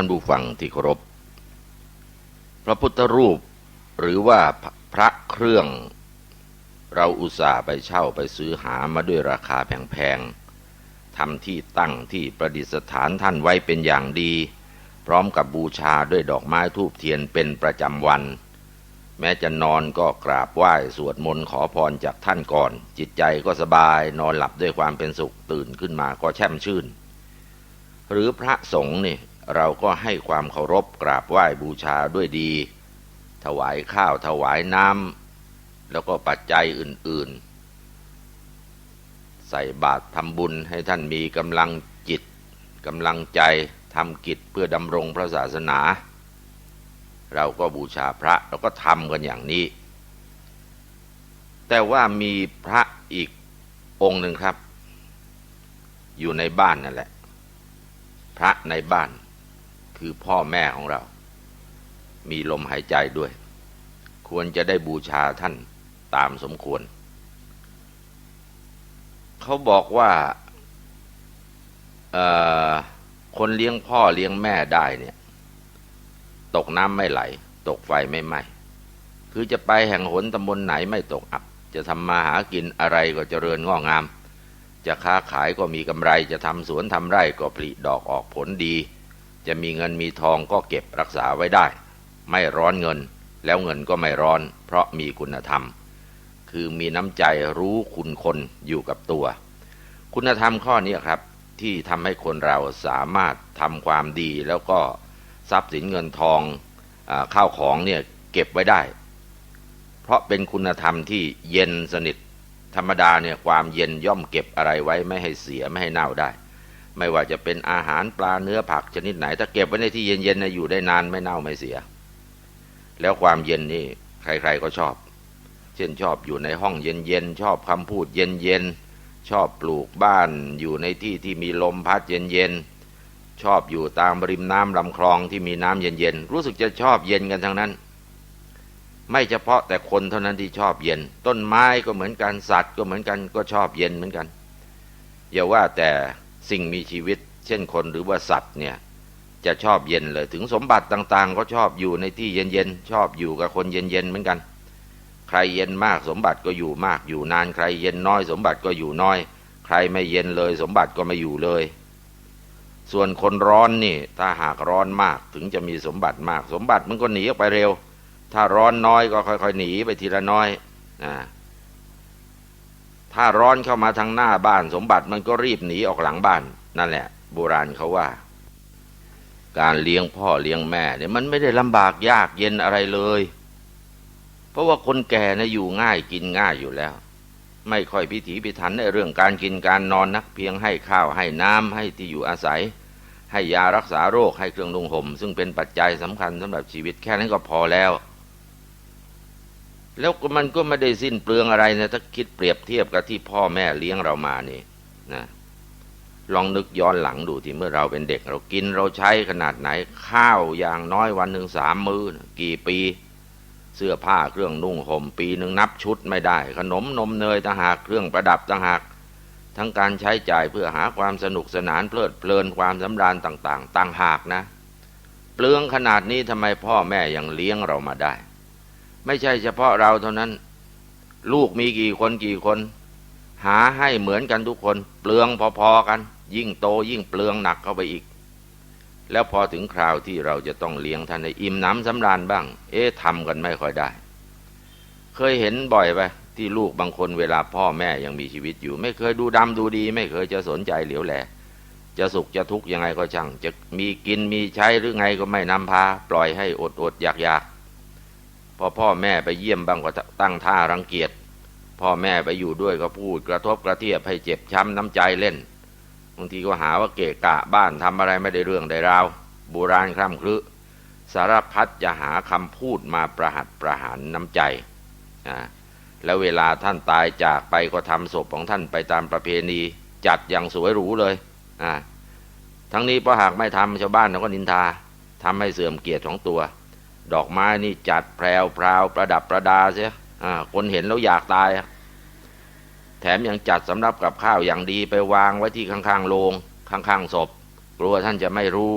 านผู้ฟังที่เคารพ พระพุทธรูปหรือว่าพระเครื่อง เราอุตส่าห์ไปเช่าไปซื้อหามาด้วยราคาแพงๆทำที่ตั้งที่ประดิษฐานท่านไว้เป็นอย่างดี พร้อมกับบูชาด้วยดอกไม้ทูบเทียนเป็นประจำวัน แม้จะนอนก็กราบไหว้สวดมนต์ขอพรจากท่านก่อน จิตใจก็สบายนอนหลับด้วยความเป็นสุขตื่นขึ้นมาก็แช่มชื่นหรือพระสงฆ์นี่ เราก็ให้ความเคารพกราบไหว้บูชาด้วยดี ถวายข้าวถวายน้ำแล้วก็ปัจจัยอื่น ๆ ใส่บาตรทำบุญให้ท่านมีกำลังจิตกำลังใจทำกิจเพื่อดำรงพระศาสนา เราก็บูชาพระเราก็ทำกันอย่างนี้ แต่ว่ามีพระอีกองค์หนึ่งครับ อยู่ในบ้านนั่นแหละ พระในบ้าน คือพ่อแม่ของเรา มีลมหายใจด้วย ควรจะได้บูชาท่านตามสมควร เขาบอกว่าคนเลี้ยงพ่อเลี้ยงแม่ได้เนี่ย ตกน้ำไม่ไหล ตกไฟไม่ไหม้คือจะไปแห่งหนตำบลไหนไม่ตกอับ จะทำมาหากินอะไรก็เจริญงอกงาม จะค้าขายก็มีกำไรจะทำสวนทำไร่ก็ผลิดอกออกผลดี จะมีเงินมีทองก็เก็บรักษาไว้ได้ ไม่ร้อนเงิน แล้วเงินก็ไม่ร้อน เพราะมีคุณธรรม คือมีน้ำใจรู้คุณคนอยู่กับตัว คุณธรรมข้อนี้ครับ ที่ทำให้คนเราสามารถทำความดีแล้วก็ทรัพย์สินเงินทองอข้าวของเนี่ยเก็บไว้ได้ เพราะเป็นคุณธรรมที่เย็นสนิทธรรมดาเนี่ยความเย็นย่อมเก็บอะไรไว้ไม่ให้เสียไม่ให้เน่าได้ ไม่ว่าจะเป็นอาหารปลาเนื้อผักชนิดไหน ถ้าเก็บไว้ในที่เย็นๆนะอยู่ได้นานไม่เน่าไม่เสีย แล้วความเย็นนี่ใคร ๆก็ชอบ เช่นชอบอยู่ในห้องเย็นๆชอบคำพูดเย็นๆชอบปลูกบ้านอยู่ในที่ที่มีลมพัดเย็นๆชอบอยู่ตามริมน้ำลำคลองที่มีน้ำเย็นๆรู้สึกจะชอบเย็นกันทั้งนั้น ไม่เฉพาะแต่คนเท่านั้นที่ชอบเย็น ต้นไม้ก็เหมือนกันสัตว์ก็เหมือนกันก็ชอบเย็นเหมือนกันอย่าว่าแต่ สิ่งมีชีวิต เช่นคนหรือว่าสัตว์เนี่ยจะชอบเย็นเลยถึงสมบัติต่างๆ ก็ชอบอยู่ในที่เย็นๆชอบอยู่กับคนเย็นๆเหมือนกัน ใครเย็นมากสมบัติก็อยู่มากอยู่นานใครเย็นน้อย สมบัติก็อยู่น้อย ใครไม่เย็นเลย สมบัติก็ไม่อยู่เลย ส่วนคนร้อนนี่ถ้าหากร้อนมากถึงจะมีสมบัติมาก สมบัติมันก็หนีออกไปเร็ว ถ้าร้อนน้อยก็ค่อยๆหนีไปทีละน้อยนะ ถ้าร้อนเข้ามาทางหน้าบ้านสมบัติมันก็รีบหนีออกหลังบ้าน นั่นแหละ โบราณเขาว่า การเลี้ยงพ่อเลี้ยงแม่เนี่ยมันไม่ได้ลำบากยากเย็นอะไรเลย เพราะว่าคนแก่นะอยู่ง่ายกินง่ายอยู่แล้ว ไม่ค่อยพิถีพิถันในเรื่องการกินการนอนนักเพียงให้ข้าวให้น้ำให้ที่อยู่อาศัย ให้ยารักษาโรคให้เครื่องนุ่งห่มซึ่งเป็นปัจจัยสำคัญสำหรับชีวิตแค่นั้นก็พอแล้ว แล้วมันก็ไม่ได้สิ้นเปลืองอะไรนะถ้าคิดเปรียบเทียบกับที่พ่อแม่เลี้ยงเรามานี่นะลองนึกย้อนหลังดูที่เมื่อเราเป็นเด็ก เรากินเราใช้ขนาดไหน ข้าวอย่างน้อยวันหนึ่งสามมือ้อกี่ปี เสื้อผ้าเครื่องนุ่งห่มปีหนึ่งนับชุดไม่ได้ ขนมนมเนยต่างหากเครื่องประดับต่างหาก ทั้งการใช้จ่ายเพื่อหาความสนุกสนานเพลิดเพลินความสำราญต่าง ๆ ต่างหากนะ เปลืองขนาดนี้ทำไมพ่อแม่ยังเลี้ยงเรามาได้ ไม่ใช่เฉพาะเราเท่านั้น ลูกมีกี่คนกี่คน หาให้เหมือนกันทุกคน เปลืองพอๆกัน ยิ่งโตยิ่งเปลืองหนักเข้าไปอีก แล้วพอถึงคราวที่เราจะต้องเลี้ยงท่านในอิ่มน้ำสำราญบ้าง เอ๊ะทำกันไม่ค่อยได้ เคยเห็นบ่อยไปที่ลูกบางคนเวลาพ่อแม่ยังมีชีวิตอยู่ ไม่เคยดูดำดูดี ไม่เคยจะสนใจเหลียวแหลจะสุขจะทุกข์ยังไงก็ช่าง จะมีกินมีใช้หรือไงก็ไม่นำพา ปล่อยให้อดอดอยากอยาก พอพ่อแม่ไปเยี่ยมบางก็ตั้งท่ารังเกียจพ่อแม่ไปอยู่ด้วยก็พูดกระทบกระเทียบให้เจ็บช้ำน้ำใจเล่นบางทีก็หาว่าเกะกะบ้านทำอะไรไม่ได้เรื่องได้ราวโบราณคร่ำครึสารพัดจะหาคำพูดมาประหัตประหารน้ำใจนะแล้วเวลาท่านตายจากไปก็ทำศพของท่านไปตามประเพณี จัดอย่างสวยหรูเลยนะทั้งนี้เพราะหากไม่ทำชาวบ้านเขาก็นินทาทำให้เสื่อมเกียรติของตัว ดอกไม้นี่จัดแพรวพราวประดับประดาเสียคนเห็นแล้วอยากตาย แถมยังจัดสำรับกับข้าวอย่างดีไปวางไว้ที่ข้างๆโรงข้างๆศพ กลัวท่านจะไม่รู้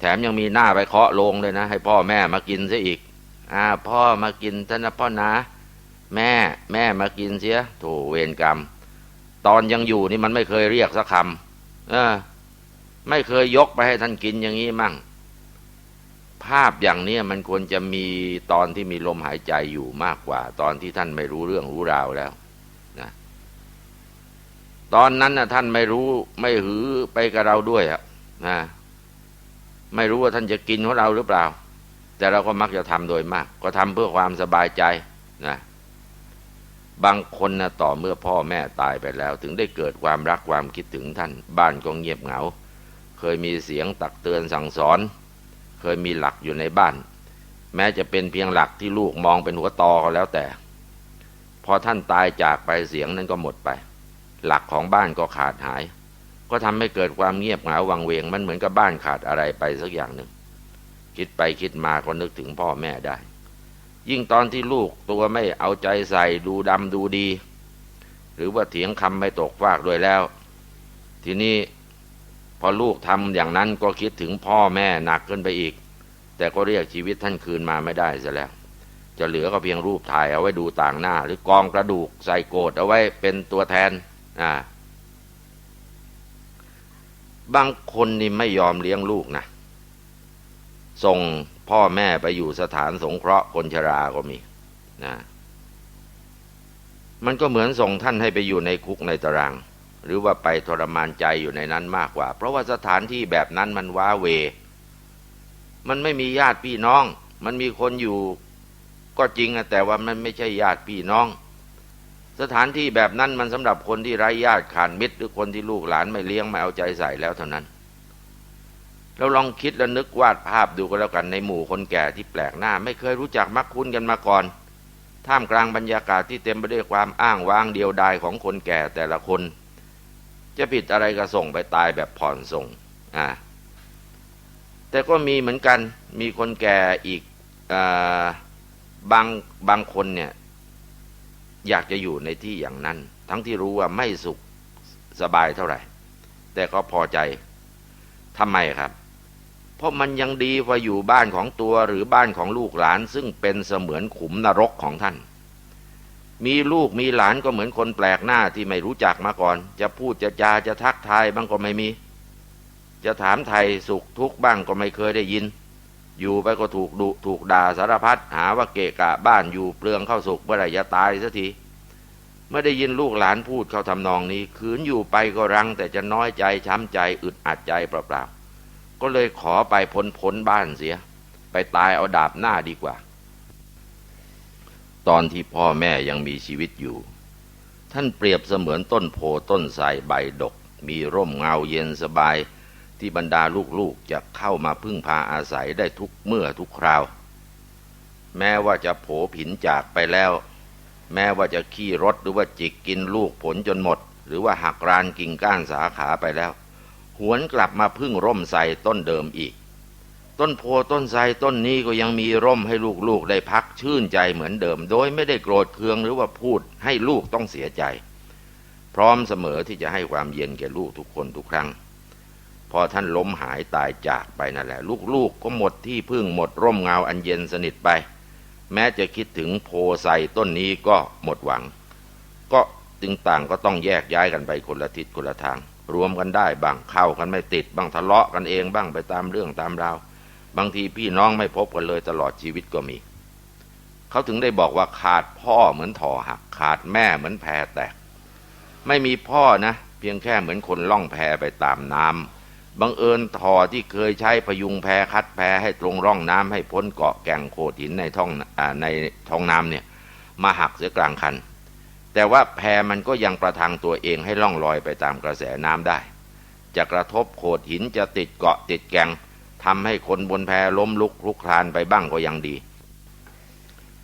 แถมยังมีหน้าไปเคาะโลงเลยนะ ให้พ่อแม่มากินซะอีกอ่าพ่อมากินท่านนะพ่อนะ แม่แม่มากินเสียโถเวรกรรม ตอนยังอยู่นี่มันไม่เคยเรียกสักคำเออไม่เคยยกไปให้ท่านกินอย่างนี้มั่ง ภาพอย่างนี้มันควรจะมีตอนที่มีลมหายใจอยู่มากกว่า ตอนที่ท่านไม่รู้เรื่องรู้ราวแล้วนะตอนนั้นนะท่านไม่รู้ไม่หือไปกับเราด้วยอะนะไม่รู้ว่าท่านจะกินของเราหรือเปล่า แต่เราก็มักจะทำโดยมาก ก็ทำเพื่อความสบายใจนะบางคนนะต่อเมื่อพ่อแม่ตายไปแล้ว ถึงได้เกิดความรักความคิดถึงท่าน บ้านก็เงียบเหงา เคยมีเสียงตักเตือนสั่งสอน เคยมีหลักอยู่ในบ้าน แม้จะเป็นเพียงหลักที่ลูกมองเป็นหัวตอก็แล้วแต่ พอท่านตายจากไปเสียงนั้นก็หมดไป หลักของบ้านก็ขาดหาย ก็ทำให้เกิดความเงียบเหงาวังเวงมันเหมือนกับบ้านขาดอะไรไปสักอย่างหนึ่ง คิดไปคิดมาก็นึกถึงพ่อแม่ได้ ยิ่งตอนที่ลูกตัวไม่เอาใจใส่ดูดำดูดี หรือว่าเถียงคำไม่ตกฟากด้วยแล้ว ทีนี้ พอลูกทำอย่างนั้นก็คิดถึงพ่อแม่หนักขึ้นไปอีก แต่ก็เรียกชีวิตท่านคืนมาไม่ได้ซะแล้ว จะเหลือก็เพียงรูปถ่ายเอาไว้ดูต่างหน้า หรือกองกระดูกใส่โกดเอาไว้เป็นตัวแทนอ่าบางคนนี่ไม่ยอมเลี้ยงลูกนะส่งพ่อแม่ไปอยู่สถานสงเคราะห์คนชราก็มีนะมันก็เหมือนส่งท่านให้ไปอยู่ในคุกในตาราง หรือว่าไปทรมานใจอยู่ในนั้นมากกว่า เพราะว่าสถานที่แบบนั้นมันว้าเว มันไม่มีญาติพี่น้อง มันมีคนอยู่ก็จริงอะแต่ว่ามันไม่ใช่ญาติพี่น้อง สถานที่แบบนั้นมันสำหรับคนที่ไร้ญาติขาดมิตร หรือคนที่ลูกหลานไม่เลี้ยงไม่เอาใจใส่แล้วเท่านั้นเราลองคิดและนึกวาดภาพดูก็แล้วกันในหมู่คนแก่ที่แปลกหน้า ไม่เคยรู้จักมักคุ้นกันมาก่อน ท่ามกลางบรรยากาศที่เต็มไปด้วยความอ้างว้างเดียวดายของคนแก่แต่ละคน จะผิดอะไรก็ส่งไปตายแบบผ่อนส่งอ่าแต่ก็มีเหมือนกันมีคนแก่อีกอบางบางคนเนี่ย อยากจะอยู่ในที่อย่างนั้น ทั้งที่รู้ว่าไม่สุขสบายเท่าไหร่ แต่ก็พอใจทำไมครับ เพราะมันยังดีกว่าอยู่บ้านของตัวหรือบ้านของลูกหลาน ซึ่งเป็นเสมือนขุมนรกของท่าน มีลูกมีหลานก็เหมือนคนแปลกหน้าที่ไม่รู้จักมาก่อน จะพูดจะจาจะทักทายบ้างก็ไม่มี จะถามไทยสุขทุกข์บ้างก็ไม่เคยได้ยิน อยู่ไปก็ถูกดุถูกด่าสารพัดหาว่าเกะกะบ้านอยู่เปลืองเข้าสุขเมื่อไหร่จะตายสักทีไม่ได้ยินลูกหลานพูดเขาทำนองนี้ขืนอยู่ไปก็รัง แต่จะน้อยใจช้ำใจอึดอัดใจเปล่าๆก็เลยขอไปพ้นพ้นบ้านเสีย ไปตายเอาดาบหน้าดีกว่า ตอนที่พ่อแม่ยังมีชีวิตอยู่ ท่านเปรียบเสมือนต้นโพต้นไทรใบดก มีร่มเงาเย็นสบาย ที่บรรดาลูกๆจะเข้ามาพึ่งพาอาศัยได้ทุกเมื่อทุกคราว แม้ว่าจะโผผินจากไปแล้ว แม้ว่าจะขี้รถหรือว่าจิกกินลูกผลจนหมด หรือว่าหักรานกิ่งก้านสาขาไปแล้ว หวนกลับมาพึ่งร่มไทรต้นเดิมอีก ต้นโพต้นไทรต้นนี้ก็ยังมีร่มให้ลูกๆได้พักชื่นใจเหมือนเดิม โดยไม่ได้โกรธเคืองหรือว่าพูดให้ลูกต้องเสียใจ พร้อมเสมอที่จะให้ความเย็นแก่ลูกทุกคนทุกครั้ง พอท่านล้มหายตายจากไปนั่นแหละ ลูกๆก็หมดที่พึ่งหมดร่มเงาอันเย็นสนิทไป แม้จะคิดถึงโพไทรต้นนี้ก็หมดหวัง ก็จึงต่างก็ต้องแยกย้ายกันไปคนละทิศคนละทาง รวมกันได้บ้างเข้ากันไม่ติดบ้างทะเลาะกันเองบ้างไปตามเรื่องตามราว บางทีพี่น้องไม่พบกันเลยตลอดชีวิตก็มี เขาถึงได้บอกว่าขาดพ่อเหมือนถอหัก ขาดแม่เหมือนแพแตก ไม่มีพ่อนะ เพียงแค่เหมือนคนล่องแพไปตามน้ำบังเอิญถอที่เคยใช้พยุงแพคัดแพให้ตรงร่องน้ำให้พ้นเกาะแก่งโขดหินในท้องอในท้องน้ำเนี่ย มาหักเสียกลางคัน แต่ว่าแพมันก็ยังประทังตัวเองให้ล่องลอยไปตามกระแสน้ำได้ จะกระทบโขดหินจะติดเกาะติดแกง ทำให้คนบนแพล้มลุกลุกคลานไปบ้างก็ยังดี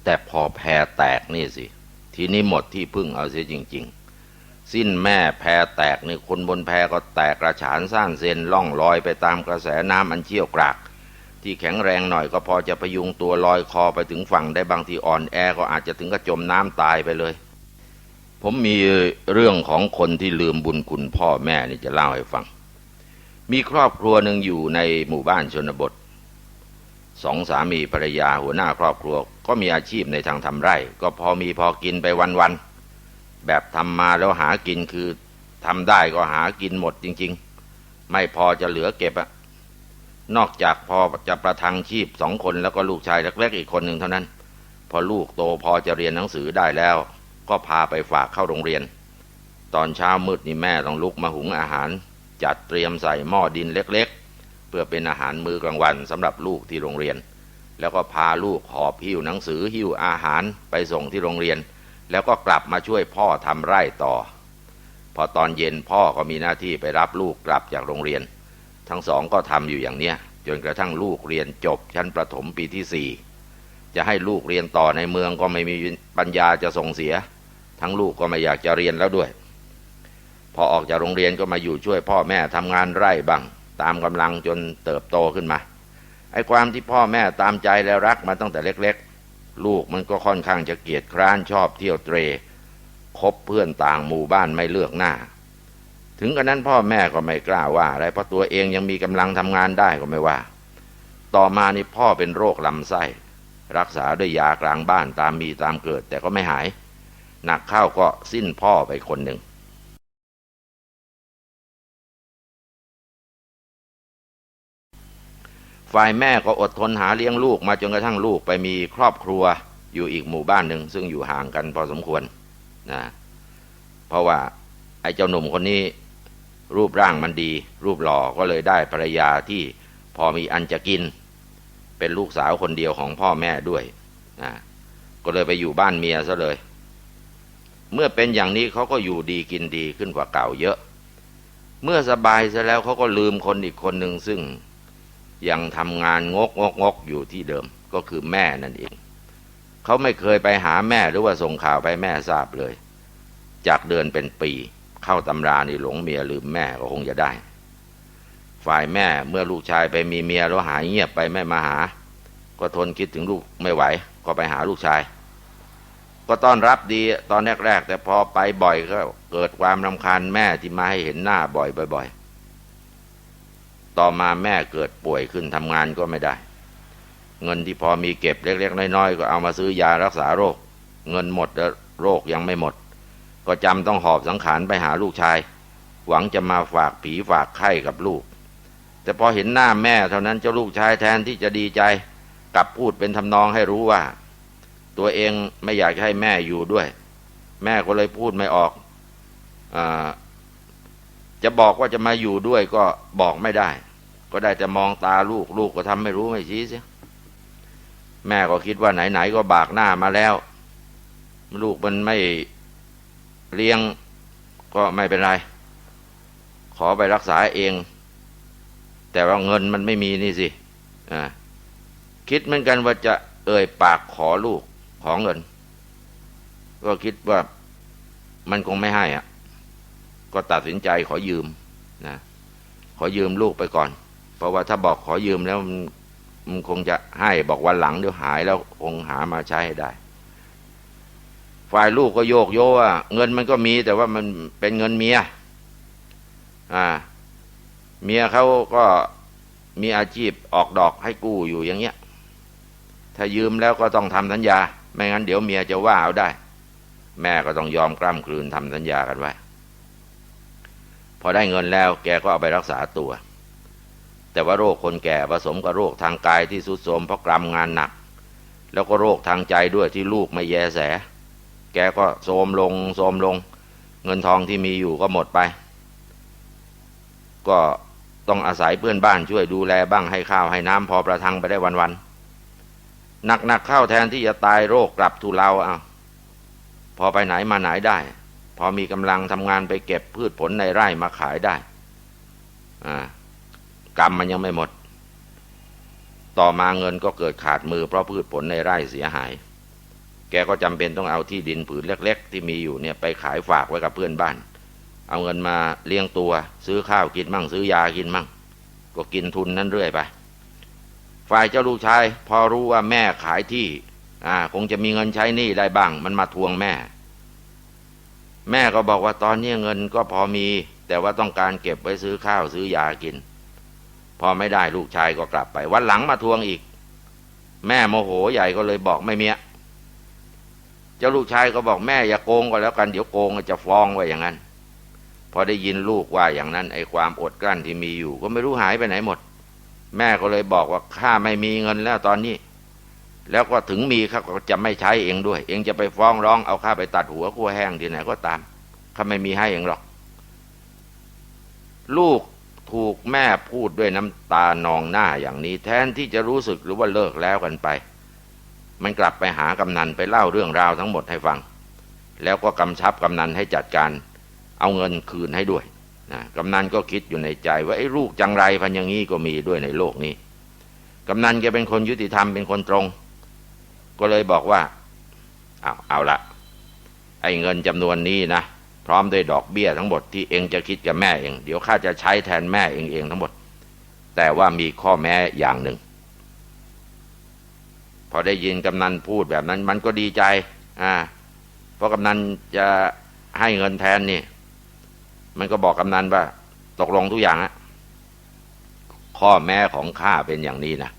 แต่พอแพแตกนี่สิ ทีนี้หมดที่พึ่งเอาเสียจริง ๆ สิ้นแม่แพแตกนี่คนบนแพก็แตกกระฉานซ่านเซนล่องลอยไปตามกระแสน้ำอันเชี่ยวกราก ที่แข็งแรงหน่อยก็พอจะพยุงตัวลอยคอไปถึงฝั่งได้บางทีอ่อนแอก็อาจจะถึงกับจมน้ำตายไปเลย ผมมีเรื่องของคนที่ลืมบุญคุณพ่อแม่นี่จะเล่าให้ฟัง มีครอบครัวหนึ่งอยู่ในหมู่บ้านชนบทสองสามีภรรยาหัวหน้าครอบครัว ก็มีอาชีพในทางทำไร่ ก็พอมีพอกินไปวันๆแบบทำมาแล้วหากินคือทำได้ก็หากินหมดจริง ๆ ไม่พอจะเหลือเก็บอะนอกจากพอจะประทังชีพสองคนแล้วก็ลูกชายเล็กๆอีกคนหนึ่งเท่านั้น พอลูกโตพอจะเรียนหนังสือได้แล้ว ก็พาไปฝากเข้าโรงเรียน ตอนเช้ามืดนี่แม่ต้องลุกมาหุงอาหาร จัดเตรียมใส่หม้อดินเล็กๆ เพื่อเป็นอาหารมื้อกลางวันสำหรับลูกที่โรงเรียน แล้วก็พาลูกหอบหิ้วหนังสือหิ้วอาหารไปส่งที่โรงเรียน แล้วก็กลับมาช่วยพ่อทำไร่ต่อ พอตอนเย็นพ่อก็มีหน้าที่ไปรับลูกกลับจากโรงเรียน ทั้งสองก็ทำอยู่อย่างเนี้ยจนกระทั่งลูกเรียนจบชั้นประถมปีที่สี่จะให้ลูกเรียนต่อในเมืองก็ไม่มีปัญญาจะส่งเสีย ทั้งลูกก็ไม่อยากจะเรียนแล้วด้วย พอออกจากโรงเรียนก็มาอยู่ช่วยพ่อแม่ทำงานไร่บ้างตามกำลังจนเติบโตขึ้นมา ไอ้ความที่พ่อแม่ตามใจและรักมาตั้งแต่เล็กๆ ลูกมันก็ค่อนข้างจะเกียจคร้านชอบเที่ยวเตรคบเพื่อนต่างหมู่บ้านไม่เลือกหน้า ถึงกระนั้นพ่อแม่ก็ไม่กล้าว่าอะไรเพราะตัวเองยังมีกำลังทำงานได้ก็ไม่ว่า ต่อมานี่พ่อเป็นโรคลำไส้ รักษาด้วยยากลางบ้านตามมีตามเกิด แต่ก็ไม่หาย หนักเข้าก็สิ้นพ่อไปคนหนึ่ง ฝ่ายแม่ก็อดทนหาเลี้ยงลูกมาจนกระทั่งลูกไปมีครอบครัวอยู่อีกหมู่บ้านหนึ่ง ซึ่งอยู่ห่างกันพอสมควรนะเพราะว่าไอ้เจ้าหนุ่มคนนี้รูปร่างมันดี รูปหล่อก็เลยได้ภรรยาที่พอมีอันจะกิน เป็นลูกสาวคนเดียวของพ่อแม่ด้วยนะก็เลยไปอยู่บ้านเมียซะเลย เมื่อเป็นอย่างนี้เขาก็อยู่ดีกินดีขึ้นกว่าเก่าเยอะ เมื่อสบายซะแล้วเขาก็ลืมคนอีกคนหนึ่งซึ่ง ยังทำงานงกงกงกอยู่ที่เดิมก็คือแม่นั่นเอง เขาไม่เคยไปหาแม่หรือว่าส่งข่าวไปแม่ทราบเลย จากเดือนเป็นปี เข้าตำรานี่หลงเมียลืมแม่ก็คงจะได้ ฝ่ายแม่เมื่อลูกชายไปมีเมียแล้วหายเงียบไปไม่มาหา ก็ทนคิดถึงลูกไม่ไหว ก็ไปหาลูกชาย ก็ต้อนรับดีตอนแรกๆแต่พอไปบ่อยก็เกิดความรำคาญแม่ที่มาให้เห็นหน้าบ่อยๆ ต่อมาแม่เกิดป่วยขึ้นทำงานก็ไม่ได้ เงินที่พอมีเก็บเล็กๆน้อยๆก็เอามาซื้อยารักษาโรค เงินหมดแล้วโรคยังไม่หมด ก็จำต้องหอบสังขารไปหาลูกชาย หวังจะมาฝากผีฝากไข้กับลูก แต่พอเห็นหน้าแม่เท่านั้นเจ้าลูกชายแทนที่จะดีใจกลับพูดเป็นทำนองให้รู้ว่า ตัวเองไม่อยากให้แม่อยู่ด้วย แม่ก็เลยพูดไม่ออกอ จะบอกว่าจะมาอยู่ด้วยก็บอกไม่ได้ ก็ได้แต่มองตาลูกลูกก็ทำไม่รู้ไม่ชี้เสียแม่ก็คิดว่าไหนๆก็บากหน้ามาแล้ว ลูกมันไม่เลี้ยงก็ไม่เป็นไร ขอไปรักษาเอง แต่ว่าเงินมันไม่มีนี่สิคิดเหมือนกันว่าจะเอ่ยปากขอลูกขอเงิน ก็คิดว่ามันคงไม่ให้อะ ก็ตัดสินใจขอยืมนะขอยืมลูกไปก่อน เพราะว่าถ้าบอกขอยืมแล้วมันมันคงจะให้บอกวันหลังเดี๋ยวหายแล้วคงหามาใช้ให้ได้ ฝ่ายลูกก็โยกโยว่า เงินมันก็มีแต่ว่ามันเป็นเงินเมีย อ่า เมียเขาก็มีอาชีพออกดอกให้กู้อยู่อย่างเงี้ย ถ้ายืมแล้วก็ต้องทำสัญญา ไม่งั้นเดี๋ยวเมียจะว่าเอาได้ แม่ก็ต้องยอมกล้ำกลืนทำสัญญากันไว้ พอได้เงินแล้วแกก็เอาไปรักษาตัว แต่ว่าโรคคนแก่ผสมกับโรคทางกายที่สุดโทมเพราะกรำงานหนัก แล้วก็โรคทางใจด้วยที่ลูกไม่แยแส แกก็โทมลงโทมลง เงินทองที่มีอยู่ก็หมดไป ก็ต้องอาศัยเพื่อนบ้านช่วยดูแลบ้างให้ข้าวให้น้ำพอประทังไปได้วันๆหนักๆเข้าแทนที่จะตายโรคกลับทุเลาเอาพอไปไหนมาไหนได้ พอมีกำลังทำงานไปเก็บพืชผลในไร่มาขายได้กรรมมันยังไม่หมด ต่อมาเงินก็เกิดขาดมือเพราะพืชผลในไร่เสียหาย แกก็จำเป็นต้องเอาที่ดินผืนเล็ก ๆ ที่มีอยู่เนี่ยไปขายฝากไว้กับเพื่อนบ้าน เอาเงินมาเลี้ยงตัว ซื้อข้าวกินมั่ง ซื้อยากินมั่ง ก็กินทุนนั้นเรื่อยไป ฝ่ายเจ้าลูกชาย พอรู้ว่าแม่ขายที่ อ่า คงจะมีเงินใช้หนี้ได้บ้าง มันมาทวงแม่ แม่ก็บอกว่าตอนนี้เงินก็พอมี แต่ว่าต้องการเก็บไว้ซื้อข้าวซื้อยากิน พอไม่ได้ลูกชายก็กลับไป วันหลังมาทวงอีก แม่โมโหใหญ่ก็เลยบอกไม่เมียเจ้าลูกชายก็บอกแม่อย่าโกงก็แล้วกันเดี๋ยวโกงจะฟ้องไว้อย่างนั้น พอได้ยินลูกว่าอย่างนั้นไอ้ความอดกลั้นที่มีอยู่ ก็ไม่รู้หายไปไหนหมด แม่ก็เลยบอกว่าข้าไม่มีเงินแล้วตอนนี้ แล้วก็ถึงมีข้าก็จะไม่ใช้เองด้วย เองจะไปฟ้องร้องเอาข้าไปตัดหัวขั้วแห้งที่ไหนก็ตามข้าไม่มีให้เองหรอก ลูกถูกแม่พูดด้วยน้ำตานองหน้าอย่างนี้ แทนที่จะรู้สึกหรือว่าเลิกแล้วกันไป มันกลับไปหากำนันไปเล่าเรื่องราวทั้งหมดให้ฟัง แล้วก็กำชับกำนันให้จัดการ เอาเงินคืนให้ด้วยนะกำนันก็คิดอยู่ในใจ ว่าไอ้ลูกจังไรพันอย่างนี้ก็มีด้วยในโลกนี้กำนันแกเป็นคนยุติธรรมเป็นคนตรง ก็เลยบอกว่าเอาเอาละไอ้เงินจำนวนนี้นะพร้อมด้วยดอกเบี้ยทั้งหมดที่เองจะคิดกับแม่เอง เดี๋ยวข้าจะใช้แทนแม่เองเองทั้งหมด แต่ว่ามีข้อแม้อย่างหนึ่ง พอได้ยินกำนันพูดแบบนั้น มันก็ดีใจอ่าเพราะกำนันจะให้เงินแทนนี่ มันก็บอกกำนันว่า ตกลงทุกอย่างอะข้อแม้ของข้าเป็นอย่างนี้นะ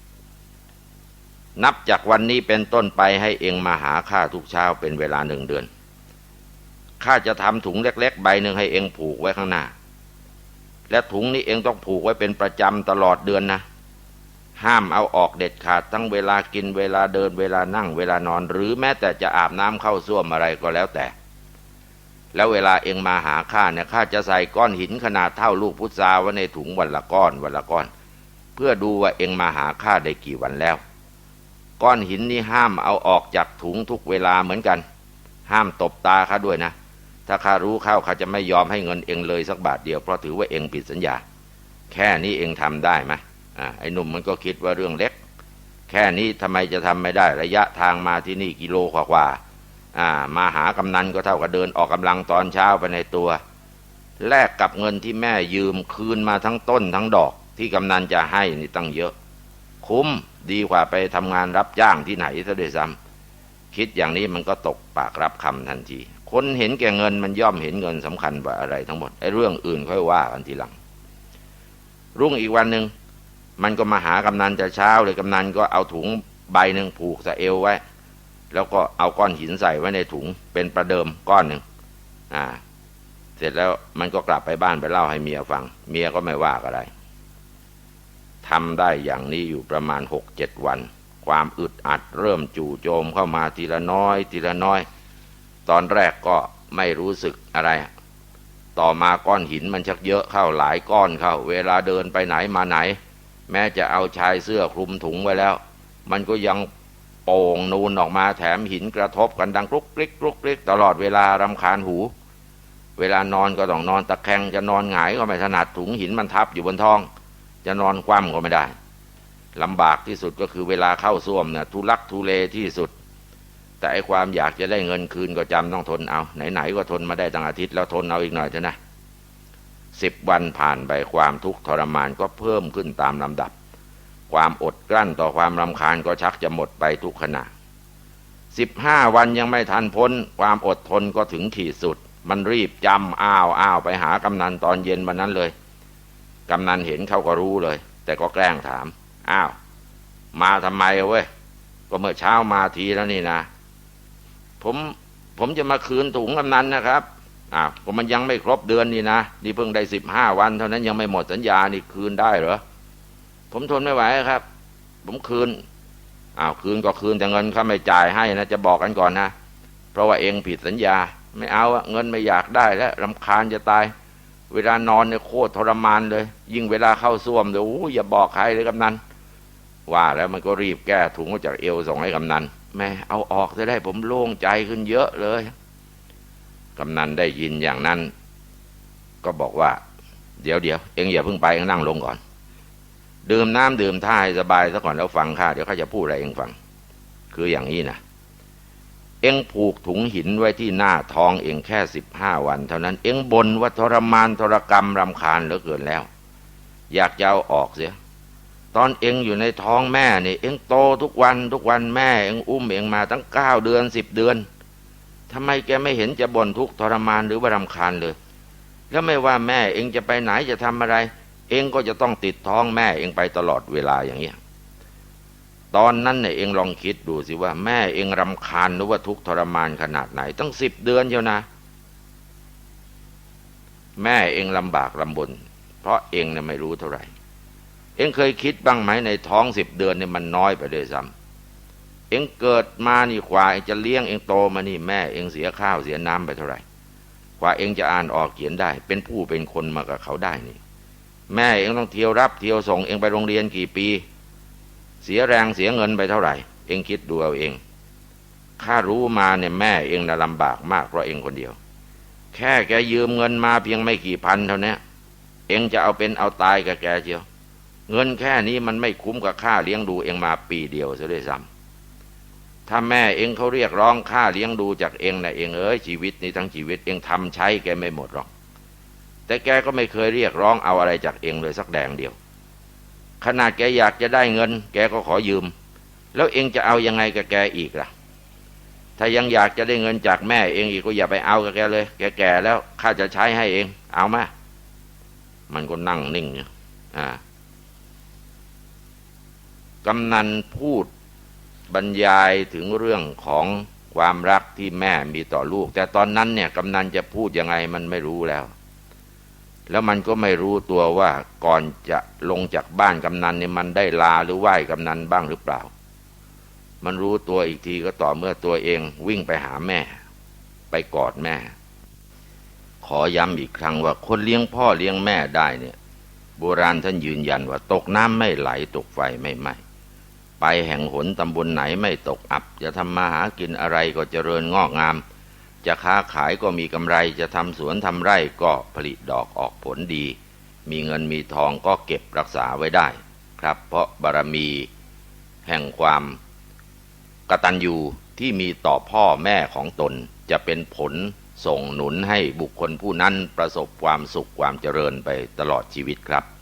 นับจากวันนี้เป็นต้นไปให้เองมาหาข้าทุกเช้าเป็นเวลาหนึ่งเดือนข้าจะทำถุงเล็ก ๆ ใบหนึ่งให้เองผูกไว้ข้างหน้า และถุงนี้เองต้องผูกไว้เป็นประจำตลอดเดือนนะ ห้ามเอาออกเด็ดขาดทั้งเวลากินเวลาเดินเวลานั่งเวลานอน หรือแม้แต่จะอาบน้ำเข้าส้วมอะไรก็แล้วแต่ แล้วเวลาเองมาหาข้าเนี่ยข้าจะใส่ก้อนหินขนาดเท่าลูกพุทราไว้ในถุงวันละก้อนวันละก้อน เพื่อดูว่าเองมาหาข้าได้กี่วันแล้ว ก้อนหินนี้ห้ามเอาออกจากถุงทุกเวลาเหมือนกัน ห้ามตบตาข้าด้วยนะ ถ้าข้ารู้เข้าข้าจะไม่ยอมให้เงินเองเลยสักบาทเดียวเพราะถือว่าเองผิดสัญญา แค่นี้เองทำได้ไหมอ่าไอ้หนุ่มมันก็คิดว่าเรื่องเล็ก แค่นี้ทำไมจะทำไม่ได้ระยะทางมาที่นี่กิโลกว่าๆอ่า มาหากำนันก็เท่ากับเดินออกกำลังตอนเช้าไปในตัวแลกกับเงินที่แม่ยืมคืนมาทั้งต้นทั้งดอกที่กำนันจะให้นี่ตั้งเยอะ คุ้ม ดีกว่าไปทำงานรับจ้างที่ไหนซะด้วยซ้ำคิดอย่างนี้มันก็ตกปากรับคำทันที คนเห็นแก่เงินมันย่อมเห็นเงินสำคัญกว่าอะไรทั้งหมดไอ้เรื่องอื่นค่อยว่ากันทีหลัง รุ่งอีกวันหนึ่งมันก็มาหากำนันจะเช้าเลยกำนันก็เอาถุงใบหนึ่งผูกสะเอวไว้ แล้วก็เอาก้อนหินใส่ไว้ในถุงเป็นประเดิมก้อนหนึ่งอ่า เสร็จแล้วมันก็กลับไปบ้านไปเล่าให้เมียฟัง เมียก็ไม่ว่าอะไร ทำได้อย่างนี้อยู่ประมาณหกเจ็ดวัน ความอึดอัดเริ่มจู่โจมเข้ามาทีละน้อย ทีละน้อย ตอนแรกก็ไม่รู้สึกอะไร ต่อมาก้อนหินมันชักเยอะเข้าหลายก้อนเข้า เวลาเดินไปไหนมาไหน แม้จะเอาชายเสื้อคลุมถุงไว้แล้ว มันก็ยังโป่งนูนออกมาแถมหินกระทบกันดังกรุกกริกกรุกกริกตลอดเวลารำคาญหู เวลานอนก็ต้องนอนตะแคงจะนอนหงายก็ไม่ถนัดถุงหินมันทับอยู่บนท้อง จะนอนคว่ำก็ไม่ได้ลำบากที่สุดก็คือเวลาเข้าส้วมเนี่ยทุลักทุเลที่สุด แต่ไอความอยากจะได้เงินคืนก็จำต้องทนเอา ไหนๆก็ทนมาได้ตั้งอาทิตย์แล้วทนเอาอีกหน่อยเถอะนะสิบวันผ่านไปความทุกข์ทรมานก็เพิ่มขึ้นตามลำดับ ความอดกลั้นต่อความรำคาญก็ชักจะหมดไปทุกขณะสิบห้าวันยังไม่ทันพ้น ความอดทนก็ถึงขีดสุด มันรีบจำอ้าวอ้าวไปหากำนันตอนเย็นวันนั้นเลย กำนันเห็นเขาก็รู้เลย แต่ก็แกล้งถาม อ้าว มาทำไมเว้ย ก็เมื่อเช้ามาทีแล้วนี่นะ ผมผมจะมาคืนถุงกำนันนะครับอ่าก็มันยังไม่ครบเดือนนี่นะ นี่เพิ่งได้สิบห้าวัน เท่านั้นยังไม่หมดสัญญานี่คืนได้เหรอ ผมทนไม่ไหวครับ ผมคืนอ้าวคืนก็คืนแต่เงินเขาไม่จ่ายให้นะ จะบอกกันก่อนนะ เพราะว่าเองผิดสัญญา ไม่เอาเงินไม่อยากได้แล้วรำคาญจะตาย เวลานอนเนี่ยโคตรทรมานเลย ยิ่งเวลาเข้าส้วมเดี๋ยวอย่าบอกใครเลยกำนันว่าแล้วมันก็รีบแก้ถุงออกจากเอวส่งให้กำนันแม่เอาออกจะได้ผมโล่งใจขึ้นเยอะเลยกำนันได้ยินอย่างนั้น ก็บอกว่า เดี๋ยวเดี๋ยวเอ็งอย่าเพิ่งไปเอ็งนั่งลงก่อน ดื่มน้ำดื่มท่าให้สบายซะก่อนแล้วฟังข้าเดี๋ยวข้าจะพูดอะไรเอ็งฟัง คืออย่างนี้นะ เอ็งผูกถุงหินไว้ที่หน้าท้องเอ็งแค่สิบห้าวัน เท่านั้นเอ็งบนว่าทรมานทรกรรมรำคาญเหลือเกินแล้ว อยากจะเอาออกเสีย ตอนเอ็งอยู่ในท้องแม่นี่เอ็งโตทุกวันทุกวันแม่เอ็งอุ้มเอ็งมาตั้งเก้าเดือนสิบเดือนทำไมแกไม่เห็นจะบ่นทุกข์ทรมานหรือว่ารำคาญเลย แล้วไม่ว่าแม่เอ็งจะไปไหนจะทำอะไร เอ็งก็จะต้องติดท้องแม่เอ็งไปตลอดเวลาอย่างเงี้ย ตอนนั้นเนี่ยเองลองคิดดูสิว่าแม่เองรำคาญหรือว่าทุกทรมานขนาดไหน ตั้งสิบเดือนเชียวนะ แม่เองลำบากลำบน เพราะเองเนี่ยไม่รู้เท่าไหร่ เองเคยคิดบ้างไหมในท้องสิบเดือนเนี่ยมันน้อยไปเลยซ้ำเองเกิดมานี่กว่าเองจะเลี้ยงเองโตมานี่แม่เองเสียข้าวเสียน้ำไปเท่าไหร่กว่าเองจะอ่านออกเขียนได้ เป็นผู้เป็นคนมากับเขาได้นี่ แม่เองต้องเที่ยวรับเที่ยวส่งเองไปโรงเรียนกี่ปี เสียแรงเสียเงินไปเท่าไหร่ เองคิดดูเอาเอง ข้ารู้มาเนี่ยแม่เองน่ะลำบากมากเพราะเองคนเดียว แค่แกยืมเงินมาเพียงไม่กี่พันเท่านี้เองจะเอาเป็นเอาตายกับแกเชียว เงินแค่นี้มันไม่คุ้มกับค่าเลี้ยงดูเองมาปีเดียวซะด้วยซ้ำถ้าแม่เองเขาเรียกร้องค่าเลี้ยงดูจากเองนะเองเอ้ยชีวิตนี้ทั้งชีวิตเองทำใช้แกไม่หมดหรอก แต่แกก็ไม่เคยเรียกร้องเอาอะไรจากเองเลยสักแดงเดียว ขนาดแกอยากจะได้เงิน แกก็ขอยืม แล้วเองจะเอายังไงกับแกอีกล่ะ ถ้ายังอยากจะได้เงินจากแม่เองอีกก็อย่าไปเอากับแกเลย แกแก่แล้วข้าจะใช้ให้เอง เอามามันก็นั่งนิ่งอยู่อ่ากำนันพูดบรรยายถึงเรื่องของความรักที่แม่มีต่อลูก แต่ตอนนั้นเนี่ยกำนันจะพูดยังไงมันไม่รู้แล้ว แล้วมันก็ไม่รู้ตัวว่าก่อนจะลงจากบ้านกำนันเนี่ยมันได้ลาหรือไหว้กำนันบ้างหรือเปล่า มันรู้ตัวอีกทีก็ต่อเมื่อตัวเองวิ่งไปหาแม่ ไปกอดแม่ ขอย้ำอีกครั้งว่าคนเลี้ยงพ่อเลี้ยงแม่ได้เนี่ยโบราณท่านยืนยันว่าตกน้ำไม่ไหลตกไฟไม่ไหม้ไปแห่งหนตำบลไหนไม่ตกอับ จะทำมาหากินอะไรก็เจริญงอกงาม จะค้าขายก็มีกำไรจะทำสวนทำไร่ก็ผลิตดอกออกผลดี มีเงินมีทองก็เก็บรักษาไว้ได้ ครับ เพราะบารมีแห่งความกตัญญูที่มีต่อพ่อแม่ของตนจะเป็นผลส่งหนุนให้บุคคลผู้นั้นประสบความสุขความเจริญไปตลอดชีวิตครับ